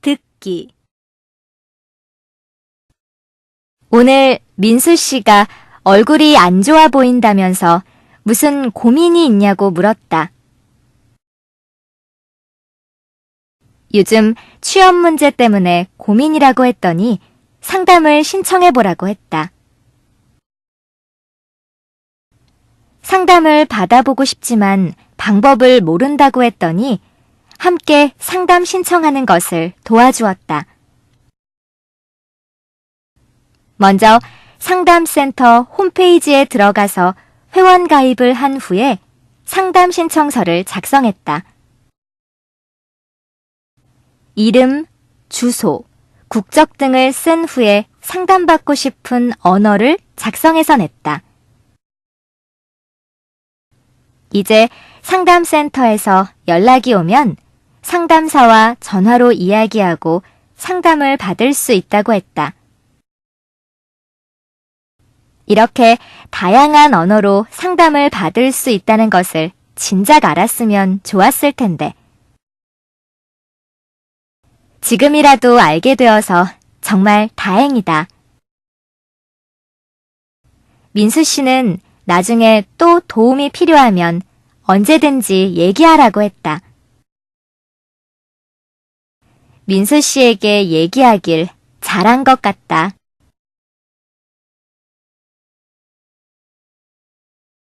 듣기 오늘 민수 씨가 얼굴이 안 좋아 보인다면서 무슨 고민이 있냐고 물었다. 요즘 취업 문제 때문에 고민이라고 했더니 상담을 신청해 보라고 했다. 상담을 받아보고 싶지만 방법을 모른다고 했더니 함께 상담 신청하는 것을 도와주었다. 먼저 상담센터 홈페이지에 들어가서 회원 가입을 한 후에 상담 신청서를 작성했다. 이름, 주소, 국적 등을 쓴 후에 상담받고 싶은 언어를 작성해서 냈다. 이제 상담센터에서 연락이 오면 상담사와 전화로 이야기하고 상담을 받을 수 있다고 했다. 이렇게 다양한 언어로 상담을 받을 수 있다는 것을 진작 알았으면 좋았을 텐데. 지금이라도 알게 되어서 정말 다행이다. 민수 씨는 나중에 또 도움이 필요하면 언제든지 얘기하라고 했다. 민수 씨에게 얘기하길 잘한 것 같다.